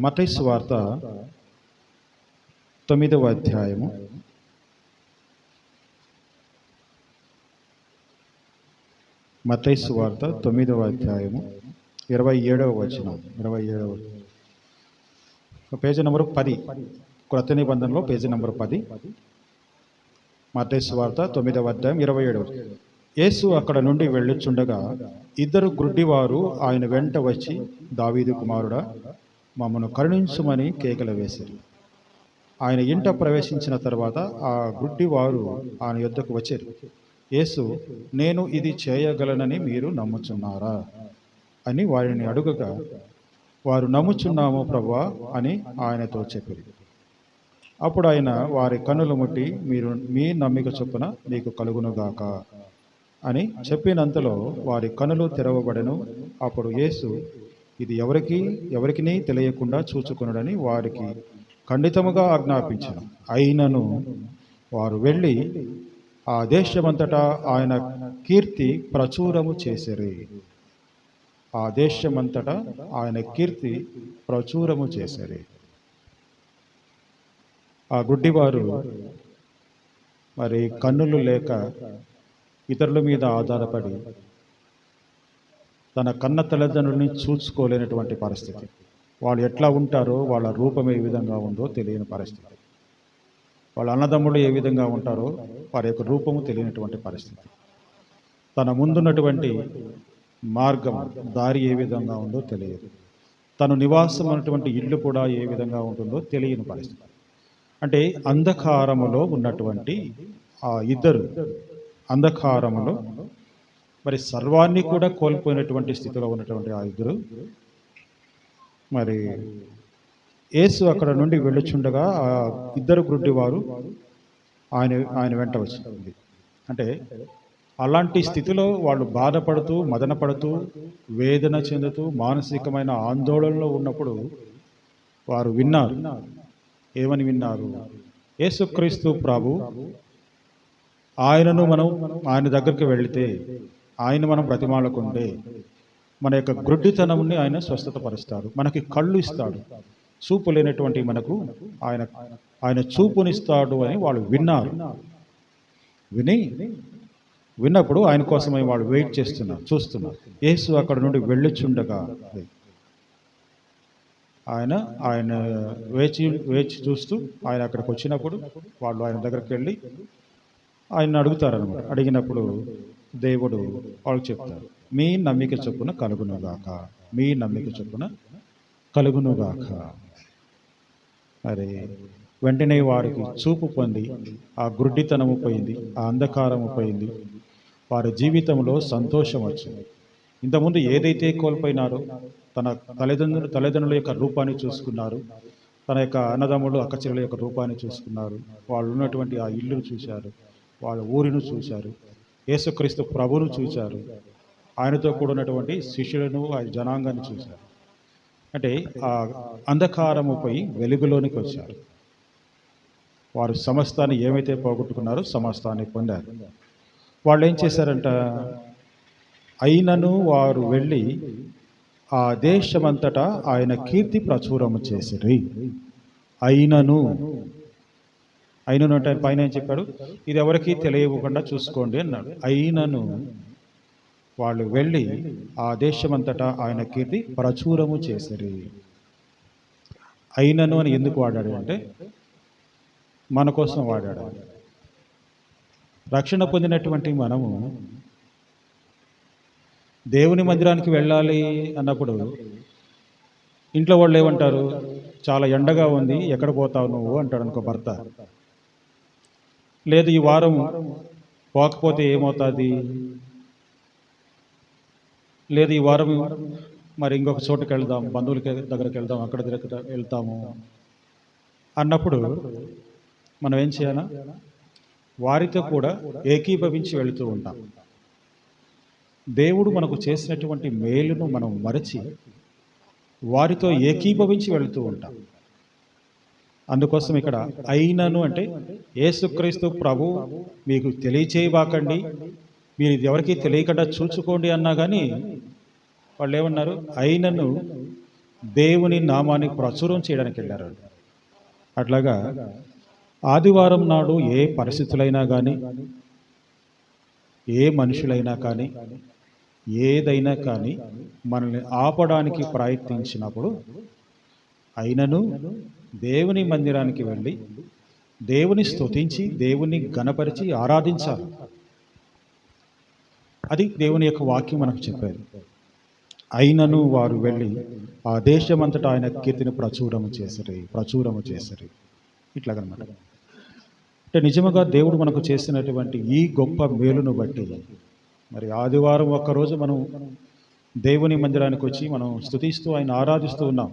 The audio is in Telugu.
మతై వార్త తొమ్మిదవ అధ్యాయము. మతై వార్త తొమ్మిదవ అధ్యాయము ఇరవై ఏడవ వచనం ఇరవై ఏడవ పేజీ నెంబర్ పది క్రొత్త నిబంధనలో పేజీ నెంబర్ పది. మతై వార్త తొమ్మిదవ అధ్యాయం ఇరవై ఏడవ యేసు అక్కడ నుండి వెళ్ళుచుండగా ఇద్దరు గుడ్డివారు ఆయన వెంట వచ్చి దావీదు కుమారుడా మమ్మను కరుణించుమని కేకలు వేశారు. ఆయన ఇంట ప్రవేశించిన తర్వాత ఆ గుడ్డివారు ఆయన యొద్దకు వచ్చారు. యేసు నేను ఇది చేయగలనని మీరు నమ్ముచున్నారా అని వారిని అడుగగా వారు నమ్ముచున్నాము ప్రభా అని ఆయనతో చెప్పారు. అప్పుడు ఆయన వారి కన్నులు ముట్టి మీరు మీ నమ్మిక చొప్పున మీకు కలుగునుగాక అని చెప్పినంతలో వారి కనులు తెరవబడను. అప్పుడు యేసు ఇది ఎవరికి? ఎవరికినీ తెలియకుండా చూచుకొనడని వారికి ఖండితముగా ఆజ్ఞాపించను. అయినను వారు వెళ్ళి ఆ దేశమంతటా ఆయన కీర్తి ప్రచురము చేసిరి. ఆ దేశమంతటా ఆయన కీర్తి ప్రచురము చేసిరి. ఆ గుడ్డివారు మరి కన్నులు లేక ఇతరుల మీద ఆధారపడి తన కన్న తల్లిదండ్రుల్ని చూసుకోలేనటువంటి పరిస్థితి. వాళ్ళు ఎట్లా ఉంటారో వాళ్ళ రూపం ఏ విధంగా ఉందో తెలియని పరిస్థితి. వాళ్ళ అన్నదమ్ములు ఏ విధంగా ఉంటారో వారి యొక్క రూపము తెలియనటువంటి పరిస్థితి. తన ముందున్నటువంటి మార్గం దారి ఏ విధంగా ఉందో తెలియదు. తను నివాసం ఉన్నటువంటి ఇల్లు కూడా ఏ విధంగా ఉంటుందో తెలియని పరిస్థితి. అంటే అంధకారములో ఉన్నటువంటి ఆ ఇద్దరు అంధకారములో మరి సర్వాన్ని కూడా కోల్పోయినటువంటి స్థితిలో ఉన్నటువంటి ఆ ఇద్దరు. మరి యేసు అక్కడ నుండి వెళ్ళుచుండగా ఆ ఇద్దరు గుడ్డివారు ఆయన ఆయన వెంట వచ్చింది. అంటే అలాంటి స్థితిలో వాళ్ళు బాధపడుతూ మదనపడుతూ వేదన చెందుతూ మానసికమైన ఆందోళనలో ఉన్నప్పుడు వారు విన్నారు. ఏమని విన్నారు? యేసుక్రీస్తు ప్రభు ఆయనను మనం ఆయన దగ్గరికి వెళితే ఆయన మనం బ్రతిమాలకుంటే మన యొక్క గ్రుడ్డితనంని ఆయన స్వస్థతపరుస్తాడు. మనకి కళ్ళు ఇస్తాడు. చూపు లేనటువంటి మనకు ఆయన ఆయన చూపునిస్తాడు అని వాళ్ళు విన్నారు. విని విన్నప్పుడు ఆయన కోసమై వాళ్ళు వెయిట్ చేస్తున్నారు చూస్తున్నారు. యేసు అక్కడ నుండి వెళ్ళుచుండగా ఆయన ఆయన వేచి వేచి చూస్తూ ఆయన అక్కడికి వచ్చినప్పుడు వాళ్ళు ఆయన దగ్గరికి వెళ్ళి ఆయన అడుగుతారనమాట అడిగినప్పుడు దేవుడు వాళ్ళు చెప్తారు మీ నమ్మిక చొప్పున కలుగునుగాక. మీ నమ్మిక చొప్పున కలుగునుగాక. అరే వెంటనే వారికి చూపు పొంది ఆ గుడ్డితనము పోయింది ఆ అంధకారము పోయింది. వారి జీవితంలో సంతోషం వచ్చింది. ఇంతకుముందు ఏదైతే కోల్పోయినారో తన తల్లిదండ్రులు తల్లిదండ్రుల యొక్క రూపాన్ని చూసుకున్నారు తన యొక్క అన్నదమ్ముడు అక్కచెల్లెల యొక్క రూపాన్ని చూసుకున్నారు వాళ్ళు ఉన్నటువంటి ఆ ఇల్లును చూశారు వాళ్ళ ఊరిని చూశారు యేసుక్రీస్తు ప్రభును చూశారు. ఆయనతో కూడినటువంటి శిష్యులను ఆ జనాంగాన్ని చూశారు. అంటే ఆ అంధకారముపై వెలుగులోనికి వచ్చారు. వారు సమస్తాన్ని ఏమైతే పోగొట్టుకున్నారో సమస్తాన్ని పొందారు. వాళ్ళు ఏం చేశారంట? అయినను వారు వెళ్ళి ఆ దేశమంతటా ఆయన కీర్తి ప్రచురము చేసిరి. అయినను అయినను అంటే పైన ఏం చెప్పాడు. ఇది ఎవరికీ తెలియకుండా చూసుకోండి అన్నాడు. అయినను వాళ్ళు వెళ్ళి ఆ దేశమంతటా ఆయన కీర్తి ప్రచురము చేసిరి. అయినను అని ఎందుకు వాడాడు అంటే మన కోసం వాడాడు. రక్షణ పొందినటువంటి మనము దేవుని మందిరానికి వెళ్ళాలి అన్నప్పుడు ఇంట్లో వాళ్ళు ఏమంటారు? చాలా ఎండగా ఉంది ఎక్కడ పోతావు నువ్వు? అంటాడు అనుకో భర్త. లేదు ఈ వారం పోకపోతే ఏమవుతుంది? లేదు ఈ వారం మరి ఇంకొక చోటుకి వెళ్దాం బంధువుల దగ్గరికి వెళ్దాం అక్కడ దగ్గర వెళ్తాము. అన్నప్పుడు మనం ఏం చేయాలా? వారితో కూడా ఏకీభవించి వెళుతూ ఉంటాం. దేవుడు మనకు చేసినటువంటి మేలును మనం మరచి వారితో ఏకీభవించి వెళుతూ ఉంటాం. అందుకోసం ఇక్కడ అయినను అంటే ఏసుక్రీస్తు ప్రభు మీకు తెలియచేయబాకండి. మీరు ఇది ఎవరికి తెలియకుండా చూచుకోండి అన్నా కానీ వాళ్ళు ఏమన్నారు? అయినను దేవుని నామాన్ని ప్రచురం చేయడానికి వెళ్ళారు అట్లాగా ఆదివారం నాడు ఏ పరిస్థితులైనా కానీ ఏ మనుషులైనా కానీ ఏదైనా కానీ మనల్ని ఆపడానికి ప్రయత్నించినప్పుడు అయినను దేవుని మందిరానికి వెళ్ళి దేవుని స్తుతించి దేవుని గణపరిచి ఆరాధించాలి. అది దేవుని యొక్క వాక్యం మనకు చెప్పారు అయినను వారు వెళ్ళి ఆ దేశమంతటా ఆయన కీర్తిని ప్రచురము చేసరి ప్రచురము చేసరి. ఇట్లాగనమాట. అంటే నిజముగా దేవుడు మనకు చేసినటువంటి ఈ గొప్ప మేలును బట్టి మరి ఆదివారం ఒక్కరోజు మనం దేవుని మందిరానికి వచ్చి మనం స్థుతిస్తూ ఆయన ఆరాధిస్తూ ఉన్నాం.